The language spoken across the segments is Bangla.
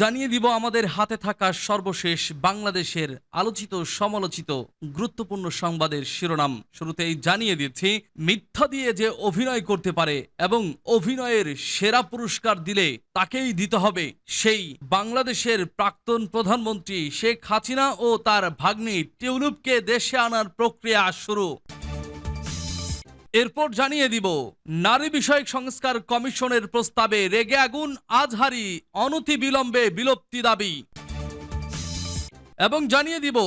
জানিয়ে দিব আমাদের হাতে থাকা সর্বশেষ বাংলাদেশের আলোচিত, সমালোচিত, গুরুত্বপূর্ণ সংবাদের শিরোনাম। শুরুতেই জানিয়ে দিচ্ছি, মিথ্যা দিয়ে যে অভিনয় করতে পারে এবং অভিনয়ের সেরা পুরস্কার দিলে তাকেই দিতে হবে, সেই বাংলাদেশের প্রাক্তন প্রধানমন্ত্রী শেখ হাসিনা ও তার ভাগ্নি টিউলিপকে দেশে আনার প্রক্রিয়া শুরু। এরপর জানিয়ে দিব, নারী বিষয়ক সংস্কার কমিশনের প্রস্তাবে রেগে আগুন আজহারি অনতি বিলম্বে বিলুপ্তি দাবি। এবং জানিয়ে দিব,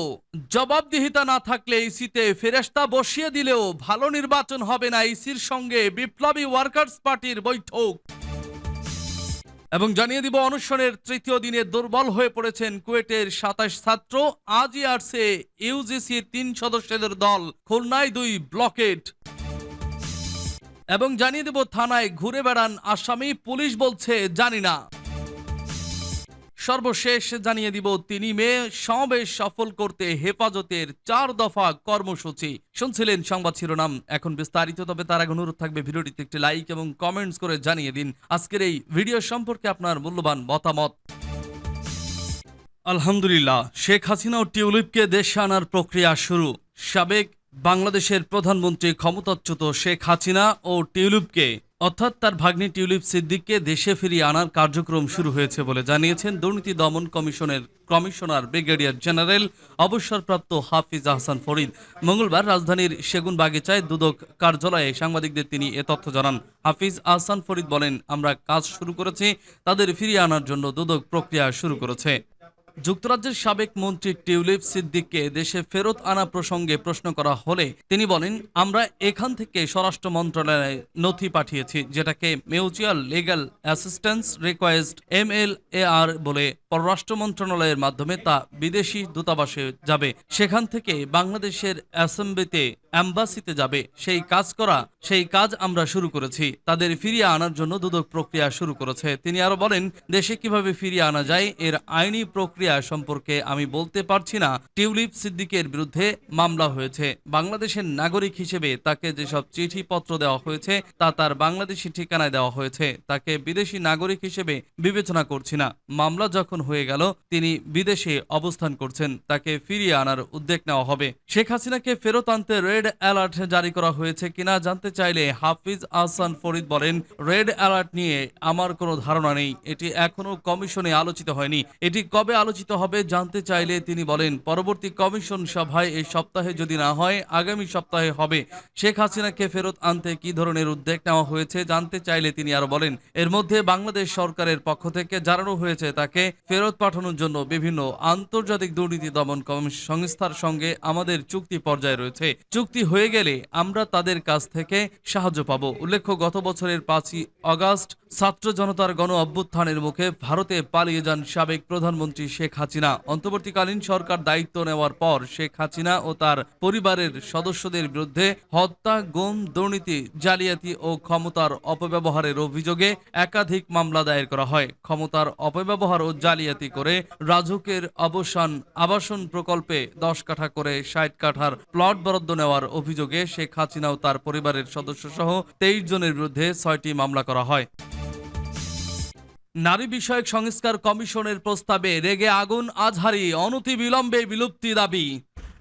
জবাবদিহিতা না থাকলে ইসিতে ফেরেস্তা বসিয়ে দিলেও ভালো নির্বাচন হবে না ইসির সঙ্গে বিপ্লবী ওয়ার্কার্স পার্টির বৈঠক। এবং জানিয়ে দিব অনুষ্ঠানের তৃতীয় দিনে দুর্বল হয়ে পড়েছেন কুয়েটের সাতাশ ছাত্র, আজই আসছে ইউজিসির তিন সদস্যদের দল, খুলনায় দুই ব্লকেট। এবং জানিয়ে দেব থানায় ঘুরে বেড়ান আসামি। পুলিশ বলছে, জানি না। সর্বশেষ জানিয়ে দিব, তিনি মেয়ে সমাবেশ সফল করতে হেফাজতের চার দফা কর্মসূচি। শুনছিলেন সংবাদ শিরোনাম। এখন বিস্তারিত, তবে তার আগে অনুরোধ থাকবে ভিডিওটিতে একটি লাইক এবং কমেন্টস করে জানিয়ে দিন। আজকের এই ভিডিও সম্পর্কে আপনার মূল্যবান মতামত। আলহামদুলিল্লাহ, শেখ হাসিনা ও টিউলিপকে দেশে আনার প্রক্রিয়া শুরু। সাবেক বাংলাদেশের প্রধানমন্ত্রী ক্ষমতাচ্যুত শেখ হাসিনা ও টিউলিপকে, অর্থাৎ তার ভাগ্নি টিউলিপ সিদ্দিককে দেশে ফিরিয়ে আনার কার্যক্রম শুরু হয়েছে বলে জানিয়েছেন দুর্নীতি দমন কমিশনের কমিশনার ব্রিগেডিয়ার জেনারেল অবসরপ্রাপ্ত হাফিজ আহসান ফরিদ। মঙ্গলবার রাজধানীর সেগুন বাগিচায় দুদক কার্যালয়ে সাংবাদিকদের তিনি এ তথ্য জানান। হাফিজ আহসান ফরিদ বলেন, আমরা কাজ শুরু করেছি, তাদের ফিরিয়ে আনার জন্য দুদক প্রক্রিয়া শুরু করেছে। যুক্তরাজ্যের সাবেক মন্ত্রী টিউলিপ সিদ্দিককে দেশে ফেরত আনা প্রসঙ্গে প্রশ্ন করা হলে তিনি বলেন, আমরা এখান থেকে স্বরাষ্ট্র মন্ত্রণালয়ে নথি পাঠিয়েছি, যেটাকে mutual legal assistance request M L A R বলে পররাষ্ট্র মন্ত্রণালয়ের মাধ্যমে তা বিদেশি দূতাবাসে যাবে। সেখান থেকে বাংলাদেশের অ্যাসেম্বলিতে অ্যাম্বাসিতে যাবে। সেই কাজ করা, সেই কাজ আমরা শুরু করেছি। তাদের ফিরিয়ে আনার জন্য দুদক প্রক্রিয়া শুরু করেছে। তিনি আরও বলেন, দেশে কীভাবে ফিরিয়ে আনা যায়, এর আইনি প্রক্রিয়া সম্পর্কে আমি বলতে পারছি না। টিউলিপ সিদ্দিকের বিরুদ্ধে মামলা হয়েছে। বাংলাদেশের নাগরিক হিসেবে তাকে যেসব চিঠিপত্র দেওয়া হয়েছে, তা তার বাংলাদেশি ঠিকানায় দেওয়া হয়েছে। তাকে বিদেশি নাগরিক হিসেবে বিবেচনা করছি না। মামলা যখন হয়ে গেল, তিনি বিদেশে অবস্থান করছেন। তাকে ফিরিয়ে আনার উদ্যোগ নেওয়া হবে। শেখ হাসিনাকে ফেরত আনতে রেড অ্যালার্ট জারি করা হয়েছে কিনা জানতে চাইলে হাফিজ আহসান ফরিদ বলেন, রেড অ্যালার্ট নিয়ে আমার কোনো ধারণা নেই। এটি এখনও কমিশনে আলোচিত হয়নি। এটি কবে আলোচিত হবে জানতে চাইলে তিনি বলেন, পরবর্তী কমিশন সভায় এই সপ্তাহে যদি না হয়, আগামী সপ্তাহে হবে। শেখ হাসিনাকে ফেরত আনতে কি ধরনের উদ্যোগ নেওয়া হয়েছে জানতে চাইলে তিনি আরও বলেন, এর মধ্যে বাংলাদেশ সরকারের পক্ষ থেকে জানানো হয়েছে তাকে ফেরত পাঠানোর জন্য বিভিন্ন আন্তর্জাতিক দুর্নীতি দমন সংস্থার সঙ্গে আমাদের চুক্তি পর্যায়ে রয়েছে। চুক্তি হয়ে গেলে আমরা তাদের কাছ থেকে সাহায্য পাব। উল্লেখ্য, গত বছরের পাঁচই অগাস্ট ছাত্র জনতার গণ অভ্যুত্থানের মুখে ভারতে পালিয়ে যান সাবেক প্রধানমন্ত্রী শেখ হাসিনা। অন্তর্বর্তীকালীন সরকার দায়িত্ব নেওয়ার পর শেখ হাসিনা ও তার পরিবারের সদস্যদের বিরুদ্ধে হত্যা, গুম, দুর্নীতি, জালিয়াতি ও ক্ষমতার অপব্যবহারের অভিযোগে একাধিক মামলা দায়ের করা হয়। ক্ষমতার অপব্যবহার ও জালিয়াতি করে রাজুকের অবসান আবাসন প্রকল্পে দশ কাঠা করে ষাট কাঠার প্লট বরাদ্দ নেওয়ার অভিযোগে শেখ হাসিনা ও তার পরিবারের সদস্য সহ তেইশ জনের বিরুদ্ধে ছয়টি মামলা করা হয়। নারী বিষয়ক সংস্কার কমিশনের প্রস্তাবে রেগে আগুন, আজহারি অনতি বিলম্বে বিলুপ্তি দাবি।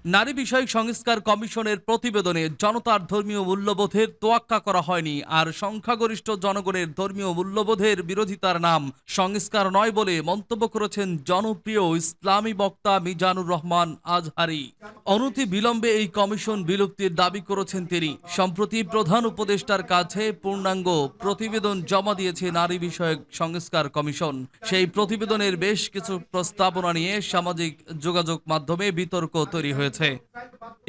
নারী বিষয়ক সংস্কার কমিশনের প্রতিবেদনে জনতার ধর্মীয় মূল্যবোধের তোয়াক্কা করা হয়নি, আর সংখ্যাগরিষ্ঠ জনগণের ধর্মীয় মূল্যবোধের বিরোধিতার নাম সংস্কার নয় বলে মন্তব্য করেছেন জনপ্রিয় ইসলামী বক্তা মিজানুর রহমান আজহারি। অনতি বিলম্বে এই কমিশন বিলুপ্তির দাবি করেছেন তিনি। সম্প্রতি প্রধান উপদেষ্টার কাছে পূর্ণাঙ্গ প্রতিবেদন জমা দিয়েছে নারী বিষয়ক সংস্কার কমিশন। সেই প্রতিবেদনের বেশ কিছু প্রস্তাবনা নিয়ে সামাজিক যোগাযোগ মাধ্যমে বিতর্ক তৈরি হয়েছে।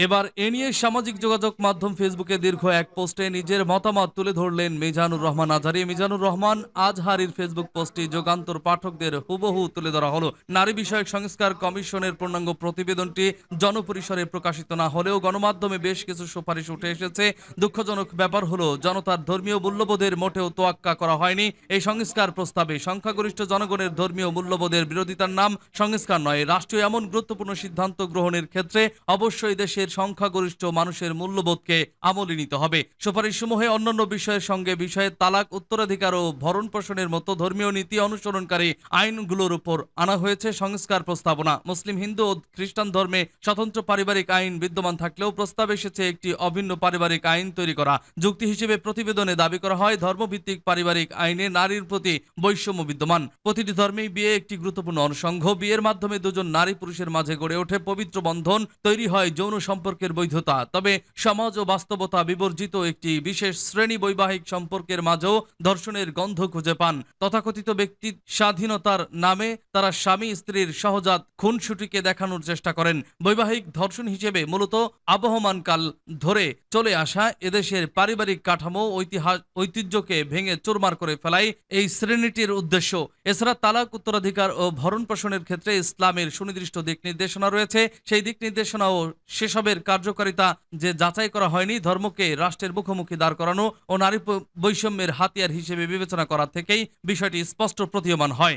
এবার এ নিয়ে সামাজিক যোগাযোগ মাধ্যম ফেসবুকে দীর্ঘ এক পোস্টে নিজের মতামত তুলে ধরলেন মিজানুর রহমান আজহারি। মিজানুর রহমান আজহারির ফেসবুক পোস্টে যুগান্তর পাঠকদের হুবহু তুলে ধরা হলো। নারী বিষয়ক সংস্কার কমিশনের পূর্ণাঙ্গ প্রতিবেদনটি জনপরিসরে প্রকাশিত না হলেও গণমাধ্যমে বেশ কিছু সুপারিশ উঠে এসেছে। দুঃখজনক ব্যাপার হলো, জনতার ধর্মীয় মূল্যবোধের মোটেও তোয়াক্কা করা হয়নি। এই সংস্কার প্রস্তাবে সংখ্যাগরিষ্ঠ জনগণের ধর্মীয় মূল্যবোধের বিরোধিতার নাম সংস্কার নয়। রাষ্ট্রীয় এমন গুরুত্বপূর্ণ সিদ্ধান্ত গ্রহণের ক্ষেত্রে অবশ্যই দেশের সংখ্যাগরিষ্ঠ মানুষের মূল্যবোধকে আমলে নিতে হবে। সুপারিশসমূহে অন্যান্য বিষয়ের সঙ্গে বিষয়ে তালাক, উত্তরাধিকার ও ভরণ পোষণের মতো ধর্মীয় নীতি অনুসরণকারী আইনগুলোর উপর আনা হয়েছে সংস্কার প্রস্তাবনা। মুসলিম হিন্দু ও খ্রিস্টান ধর্মে স্বতন্ত্র পারিবারিক আইন বিদ্যমান থাকলেও প্রস্তাব এসেছে একটি অভিন্ন পারিবারিক আইন তৈরি করা। যুক্তি হিসেবে প্রতিবেদনে দাবি করা হয়, ধর্মভিত্তিক পারিবারিক আইনে নারীর প্রতি বৈষম্য বিদ্যমান। প্রতিটি ধর্মেই বিয়ে একটি গুরুত্বপূর্ণ অনুষঙ্গ। বিয়ের মাধ্যমে দুজন নারী পুরুষের মাঝে গড়ে ওঠে পবিত্র বন্ধন। তৈরি হয় যৌন সম্পর্কের বৈধতা। তবে সমাজ ও বাস্তবতা বিবর্জিত একটি বিশেষ শ্রেণি বৈবাহিক সম্পর্কের মাঝেও ধর্ষণের গন্ধ খুঁজে পান। তথাকথিত ব্যক্তি স্বাধীনতার নামে তারা স্বামী, স্ত্রীর সহজাত খুনসুটিকে দেখানোর চেষ্টা করেন। বৈবাহিক ধর্ষণ হিসেবে মূলত আবহমান কাল ধরে চলে আসা এদেশের পারিবারিক কাঠামো ঐতিহাস ঐতিহ্যকে ভেঙে চুরমার করে ফেলাই এই শ্রেণীটির উদ্দেশ্য। এছাড়া তালাক, উত্তরাধিকার ও ভরণ পোষণের ক্ষেত্রে ইসলামের সুনির্দিষ্ট দিক নির্দেশনা রয়েছে। সেই দিক নির্দেশনা ও সেসবের কার্যকারিতা যে যাচাই করা হয়নি, ধর্মকে রাষ্ট্রের মুখোমুখি দাঁড় করানো ও নারী বৈষম্যের হাতিয়ার হিসেবে বিবেচনা করা থেকেই বিষয়টি স্পষ্ট প্রতীয়মান হয়।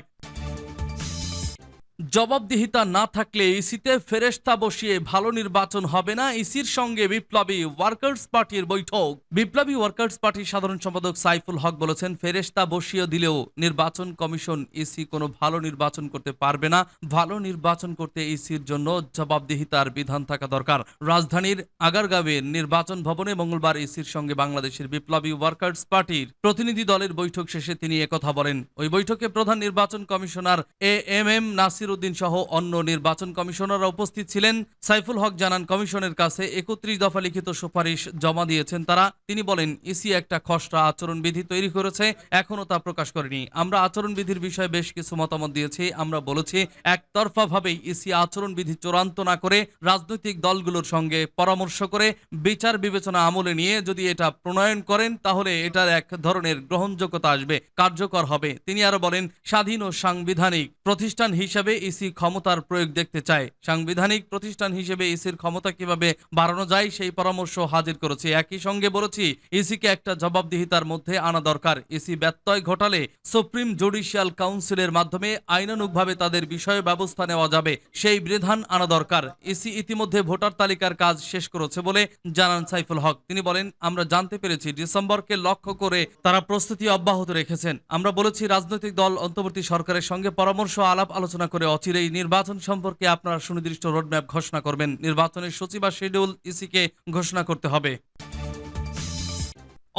জবাবদিহিতা না থাকলে ইসিতে ফেরেস্তা বসিয়ে ভালো নির্বাচন হবে না। ইসির সঙ্গে বিপ্লবী ওয়ার্কার্স পার্টির বৈঠক। বিপ্লবী ওয়ার্কার্স পার্টির সাধারণ সম্পাদক সাইফুল হক বলেছেন ফেরেস্তা বসিয়ে দিলেও নির্বাচন কমিশন ইসি কোনো ভালো নির্বাচন করতে পারবে না। ভালো নির্বাচন করতে ইসির জন্য জবাবদিহিতার বিধান থাকা দরকার। রাজধানীর আগারগাঁওয়ের নির্বাচন ভবনে মঙ্গলবার ইসির সঙ্গে বাংলাদেশের বিপ্লবী ওয়ার্কার্স পার্টির প্রতিনিধি দলের বৈঠক শেষে তিনি একথা বলেন। ওই বৈঠকে প্রধান নির্বাচন commissioner A M M Nasir Uddin সহ অন্য নির্বাচন কমিশনাররা উপস্থিত ছিলেন। সাইফুল হক জানান, কমিশনের কাছে একত্রিশ দফা লিখিত সুপারিশ জমা দিয়েছেন তারা। তিনি বলেন, ইসি একটা খসড়া আচরণবিধি তৈরি করেছে, এখনও তা প্রকাশ করেনি। আমরা আচরণবিধির বিষয়ে বেশ কিছু মতামত দিয়েছি। আমরা বলেছি একতরফা ভাবেই ইসি আচরণবিধি চূড়ান্ত না করে রাজনৈতিক দলগুলোর সঙ্গে পরামর্শ করে বিচার বিবেচনা আমলে নিয়ে যদি এটা প্রণয়ন করেন, তাহলে এটার এক ধরনের গ্রহণযোগ্যতা আসবে, কার্যকর হবে। তিনি আরও বলেন, স্বাধীন ও সাংবিধানিক প্রতিষ্ঠান হিসাবে ইসি ক্ষমতার প্রয়োগ দেখতে চায়। সাংবিধানিক প্রতিষ্ঠান হিসেবে ইসির ক্ষমতা কীভাবে বাড়ানো যায় সেই পরামর্শ হাজির করেছি। একই সঙ্গে বলেছি ইসিকে একটা জবাবদিহিতার মধ্যে আনা দরকার। ইসি ব্যত্যয় ঘটালে সুপ্রিম জুডিশিয়াল কাউন্সিলের মাধ্যমে আইনানুগভাবে তাদের বিষয়ে ব্যবস্থা নেওয়া যাবে। সেই বিধান আনা দরকার। ইসি ইতিমধ্যে ভোটার তালিকার কাজ শেষ করেছে বলে জানান সাইফুল হক। তিনি বলেন, আমরা জানতে পেরেছি ডিসেম্বরকে লক্ষ্য করে তারা প্রস্তুতি অব্যাহত রেখেছেন। আমরা বলেছি, রাজনৈতিক দল অন্তর্বর্তী সরকারের সঙ্গে পরামর্শ আলাপ আলোচনা করে অচিরেই নির্বাচন সম্পর্কে আপনারা সুনির্দিষ্ট রোডম্যাপ ঘোষণা করবেন। নির্বাচনের সচিব বা শিডিউল ইসিকে ঘোষণা করতে হবে।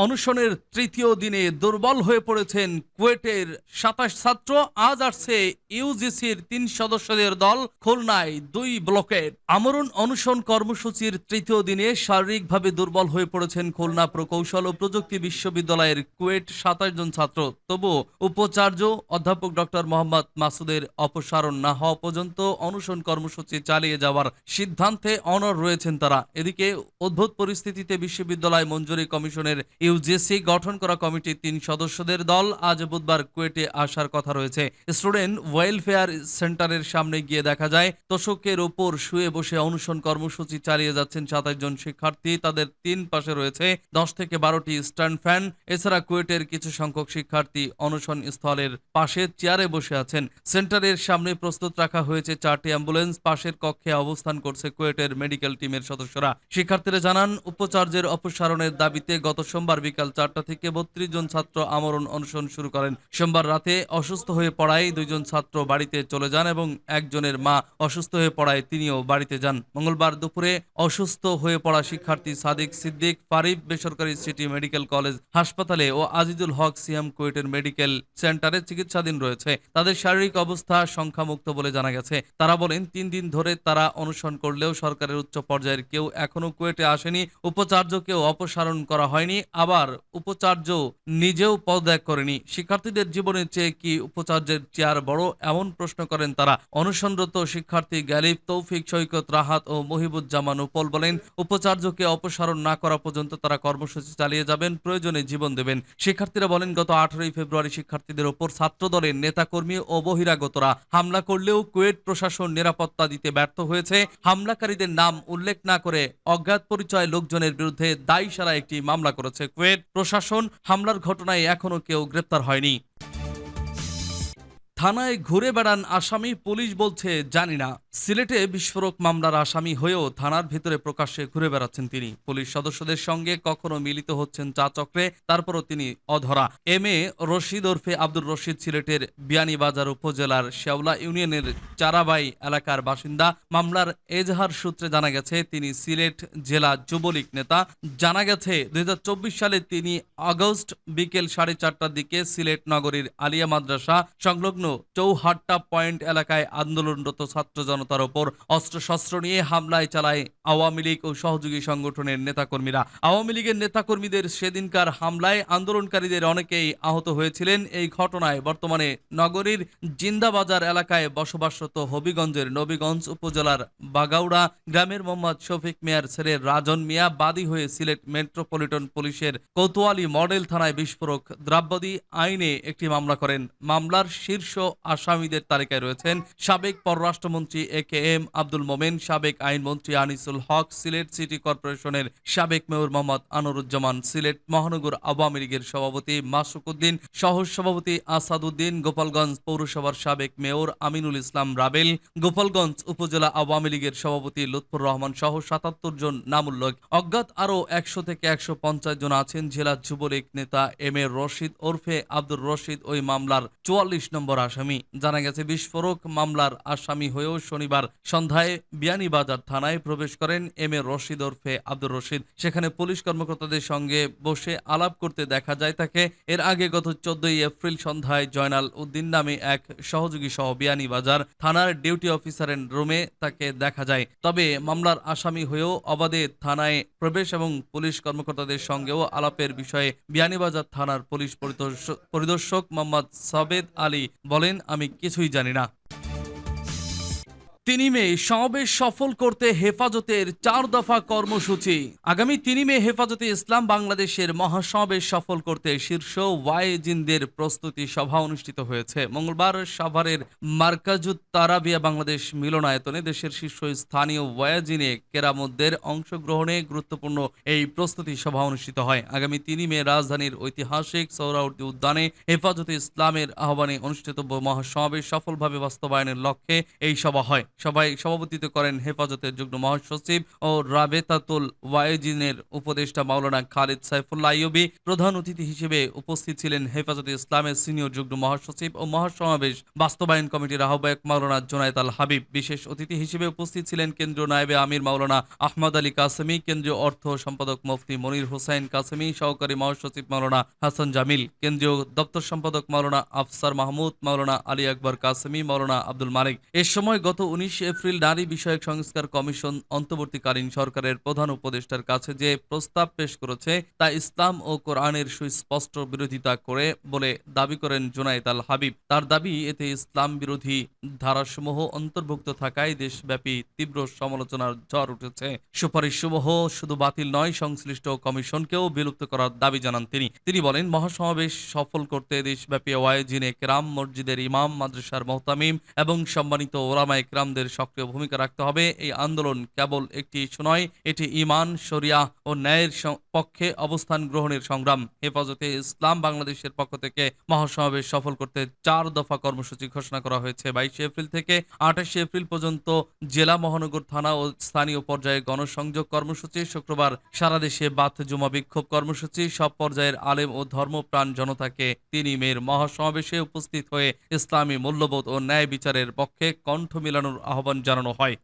অনশনের তৃতীয় দিনে দুর্বল হয়ে পড়েছেন কুয়েটের সাতাশ ছাত্র। আজ আসছে ইউজিসির তিন সদস্যদের দল, খুলনায় দুই ব্লকের। আমরণ অনশন কর্মসূচির তৃতীয় দিনে শারীরিকভাবে দুর্বল হয়ে পড়েছেন খুলনা প্রকৌশল ও প্রযুক্তি বিশ্ববিদ্যালয়ের কুয়েট সাতাশ জন ছাত্র। তবু উপাচার্য অধ্যাপক ডক্টর মোহাম্মদ মাসুদের অপসারণ না হওয়া পর্যন্ত অনশন কর্মসূচি চালিয়ে যাওয়ার সিদ্ধান্তে অনর রয়েছেন তারা। এদিকে অদ্ভুত পরিস্থিতিতে বিশ্ববিদ্যালয় মঞ্জুরি কমিশনের ইউজিসি গঠন করা কমিটির তিন সদস্যদের দল আজ বুধবার কুয়েটে আসার কথা রয়েছে। স্টুডেন্ট ওয়েলফেয়ার সেন্টারের সামনে গিয়ে দেখা যায়, তোষকের ওপর শুয়ে বসে অনশন কর্মসূচি চালিয়ে যাচ্ছেন সাতাশ জন শিক্ষার্থী। তাদের তিন পাশে রয়েছে দশ থেকে বারোটি স্ট্যান্ড ফ্যান। এছাড়া কুয়েটের কিছু সংখ্যক শিক্ষার্থী অনশন স্থলের পাশে চেয়ারে বসে আছেন। সেন্টারের সামনে প্রস্তুত রাখা হয়েছে চারটি অ্যাম্বুলেন্স। পাশের কক্ষে অবস্থান করছে কুয়েটের মেডিকেল টিমের সদস্যরা। শিক্ষার্থীরা জানান, উপাচার্যের অপসারণের দাবিতে গত সোমবার বিকাল চারটা থেকে বত্রিশ জন ছাত্র আমরণ অনশন শুরু করেন। সোমবার রাতে অসুস্থ হয়ে পড়ায় দুইজন ছাত্র বাড়িতে চলে যান এবং একজনের মা অসুস্থ হয়ে পড়ায় তিনিও বাড়িতে যান। মঙ্গলবার দুপুরে অসুস্থ হয়ে পড়া শিক্ষার্থী সাদিক সিদ্দিক, ফারিব বেসরকারি সিটি মেডিকেল কলেজ হাসপাতালে ও আজিজুল হক সিএম কুয়েটের মেডিকেল সেন্টারে চিকিৎসাধীন রয়েছে। তাদের শারীরিক অবস্থা সংখ্যামুক্ত বলে জানা গেছে। তারা বলেন, তিন দিন ধরে তারা অনুসরণ করলেও সরকারের উচ্চ পর্যায়ের কেউ এখনও কুয়েটে আসেনি। উপাচার্যকেও অপসারণ করা হয়নি। আবার উপাচার্য নিজেও পদত্যাগ করেনি। শিক্ষার্থীদের জীবনের চেয়ে কি উপাচার্যের চেয়ার বড়? এমন প্রশ্ন করেন তারা। অনুসন্নরত শিক্ষার্থী গ্যালিব তৌফিক, সৈকত রাহাত ও মহিবুজ্জামান উপল বলেন, উপাচার্যকে অপসারণ না করা পর্যন্ত তারা কর্মসূচি চালিয়ে যাবেন, প্রয়োজনে জীবন দেবেন। শিক্ষার্থীরা বলেন, গত আঠারোই ফেব্রুয়ারি শিক্ষার্থীদের ওপর ছাত্র দলের নেতাকর্মী ও বহিরাগতরা হামলা করলেও কুয়েট প্রশাসন নিরাপত্তা দিতে ব্যর্থ হয়েছে। হামলাকারীদের নাম উল্লেখ না করে অজ্ঞাত পরিচয় লোকজনের বিরুদ্ধে দায়ী সারা একটি মামলা করেছে কুয়েট প্রশাসন হামলার ঘটনায় এখনও কেউ গ্রেপ্তার হয়নি। থানায় ঘুরে বেড়ান আসামি, পুলিশ বলছে, জানি না। সিলেটে বিস্ফোরক মামলার আসামি হয়েও থানার ভিতরে প্রকাশ্যে ঘুরে বেড়াচ্ছেন তিনি। পুলিশ সদস্যদের সঙ্গে কখনো মিলিত হচ্ছেন চা চক্রে, তারপরও তিনি অধরা। এম এ রশিদ ওরফে আব্দুর রশিদ সিলেটের বিয়ানীবাজার উপজেলার শেওলা ইউনিয়নের চারাবাই এলাকার বাসিন্দা। মামলার এজাহার সূত্রে জানা গেছে, তিনি সিলেট জেলা যুবলীগ নেতা। জানা গেছে, দুই হাজার চব্বিশ সালে তিনি আগস্ট বিকেল সাড়ে চারটার দিকে সিলেট নগরীর আলিয়া মাদ্রাসা সংলগ্ন চৌহাট্টা পয়েন্ট এলাকায় আন্দোলনরত ছাত্র জনতার ওপর অস্ত্রশস্ত্র নিয়ে হামলায় চালায় আওয়ামী লীগ ও সহযোগী সংগঠনের নেতাকর্মীরা। আওয়ামী লীগের নেতাকর্মীদের সেদিনকার হামলায় আন্দোলনকারীদের অনেকেই আহত হয়েছিলেন। এই ঘটনায় বর্তমানে নগরীর জিন্দাবাজার এলাকায় বসবাসরত হবিগঞ্জের নবীগঞ্জ উপজেলার বাগাউড়া গ্রামের মোহাম্মদ শফিক মিয়ার ছেলে রাজন মিয়া বাদী হয়ে সিলেট মেট্রোপলিটন পুলিশের কোতোয়ালি মডেল থানায় বিস্ফোরক দ্রাব্যদি আইনে একটি মামলা করেন। মামলার শীর্ষ আসামিদের তালিকায় রয়েছেন সাবেক পররাষ্ট্রমন্ত্রী এ কে এম আব্দুল মোমেন, সাবেক আইনমন্ত্রী আনিসুল হক, সিলেট সিটি কর্পোরেশনের সাবেক মেয়র মোহাম্মদ আনোরুজ্জামান সিলেট মহানগর আওয়ামী লীগের সভাপতি মাসুকুদ্দিন সহ সভাপতি আসাদুদ্দিন গোপালগঞ্জ পৌরসভার সাবেক মেয়র আমিনুল ইসলাম রাবেল, গোপালগঞ্জ উপজেলা আওয়ামী লীগের সভাপতি লুৎফুর রহমান সহ সাতাত্তর জন নামুল্লেখ অজ্ঞাত আরও একশো থেকে একশো পঞ্চাশ জন আছেন জেলা যুবলীগ নেতা এম এ রশিদ ওরফে আব্দুর রশিদ ওই মামলার চুয়াল্লিশ নম্বর আসামি। জানা গেছে, বিস্ফোরক মামলার আসামি হয়েও শনিবার সন্ধ্যায় বিয়ানীবাজার থানায় প্রবেশ করেন এম এ রশিদ ওরফে আব্দুর রশিদ। সেখানে পুলিশ কর্মকর্তাদের সঙ্গে বসে আলাপ করতে দেখা যায় তাকে। এর আগে গত চোদ্দই এপ্রিল সন্ধ্যায় জয়নাল উদ্দিন নামে এক সহযোগী সহ বিয়ানীবাজার থানার ডিউটি অফিসারের রুমে তাকে দেখা যায়। তবে মামলার আসামি হয়েও অবাধে থানায় প্রবেশ এবং পুলিশ কর্মকর্তাদের সঙ্গেও আলাপের বিষয়ে বিয়ানীবাজার থানার পুলিশ পরিদর্শক মোহাম্মদ সাবেদ আলী বলেন আমি কিছুই জানি না। তিনি মে সমাবেশ সফল করতে হেফাজতের চার দফা কর্মসূচি। আগামী তিনি মে হেফাজতে ইসলাম বাংলাদেশের মহাসমাবেশ সফল করতে শীর্ষ ওয়াইজিনদের প্রস্তুতি সভা অনুষ্ঠিত হয়েছে। মঙ্গলবার সাভারের মার্কাজুত তারাবিয়া বাংলাদেশ মিলনায়তনে দেশের শীর্ষ স্থানীয় ওয়াজিনে কেরামতদের অংশগ্রহণে গুরুত্বপূর্ণ এই প্রস্তুতি সভা অনুষ্ঠিত হয়। আগামী তিনি মে রাজধানীর ঐতিহাসিক সৌরাউদ্দি উদ্যানে হেফাজতে ইসলামের আহ্বানে অনুষ্ঠিতব্য মহাসমাবেশ সফলভাবে বাস্তবায়নের লক্ষ্যে এই সভা হয়। সভায় সভাপতিত্ব করেন হেফাজতের যুগ্ম মহাসচিব ও রাবেতাতুল ওয়াইজিনের উপদেষ্টা মাওলানা খালিদ সাইফুল্লাহ আইয়ুবী প্রধান অতিথি হিসেবে উপস্থিত ছিলেন হেফাজতে ইসলামের সিনিয়র যুগ্ম মহাসচিব ও মহাসমাবেশ বাস্তবায়ন কমিটির আহ্বায়ক মাওলানা জোনায়েত আল হাবিব। বিশেষ অতিথি হিসেবে উপস্থিত ছিলেন কেন্দ্রীয় নায়েবে আমির মাওলানা আহমদ আলী কাসেমি, কেন্দ্রীয় অর্থ সম্পাদক মুফতি মনির হোসেন কাসেমি, সহকারী মহাসচিব মাওলানা হাসান জামিল, কেন্দ্রীয় দপ্তর সম্পাদক মাওলানা আফসার মাহমুদ, মাওলানা আলী আকবর কাসেমি, মাওলানা আব্দুল মালিক এ সময় গত উনিশ এপ্রিল নারী বিষয়ক সংস্কার কমিশন অন্তর্বর্তীকালীন সরকারের প্রধান উপদেষ্টার কাছে যে প্রস্তাব পেশ করেছে, তা ইসলাম ও কোরআনের সুস্পষ্ট বিরোধিতা করে বলে দাবি করেন জোনায়েদ আল হাবিব। তার দাবি, এতে ইসলাম বিরোধী ধারাসমূহ অন্তর্ভুক্ত থাকায় দেশব্যাপী তীব্র সমালোচনার ঝড় উঠেছে। সুপারিশসমূহ শুধু বাতিল নয়, সংশ্লিষ্ট কমিশনকেও বিলুপ্ত করার দাবি জানান তিনি। তিনি বলেন, মহাসমাবেশ সফল করতে দেশব্যাপী ওয়াইজিনে কেরাম মসজিদের ইমাম, মাদ্রাসার মোহতামিম এবং সম্মানিত ওলামায়ে কেরামদের সক্রিয় ভূমিকা রাখতে হবে। এই আন্দোলন কেবল একটি ইস্যু নয়, এটি ইমান শরিয়া ও ন্যায়ের পক্ষে অবস্থান গ্রহণের সংগ্রাম। হেফাজতে ইসলাম বাংলাদেশের পক্ষ থেকে মহাসমাবেশ সফল করতে চার দফা কর্মসূচি ঘোষণা করা হয়েছে। বাইশে এপ্রিল থেকে আঠাশে এপ্রিল পর্যন্ত জেলা মহানগর থানা ও স্থানীয় পর্যায়ে গণসংযোগ কর্মসূচি, শুক্রবার সারা দেশে বাথ জুমা বিক্ষোভ কর্মসূচি, সব পর্যায়ের আলেম ও ধর্মপ্রাণ জনতাকে তিনি মেয়ের মহাসমাবেশে উপস্থিত হয়ে ইসলামী মূল্যবোধ ও ন্যায় বিচারের পক্ষে কণ্ঠ মিলানোর আহ্বান জানানো হয়।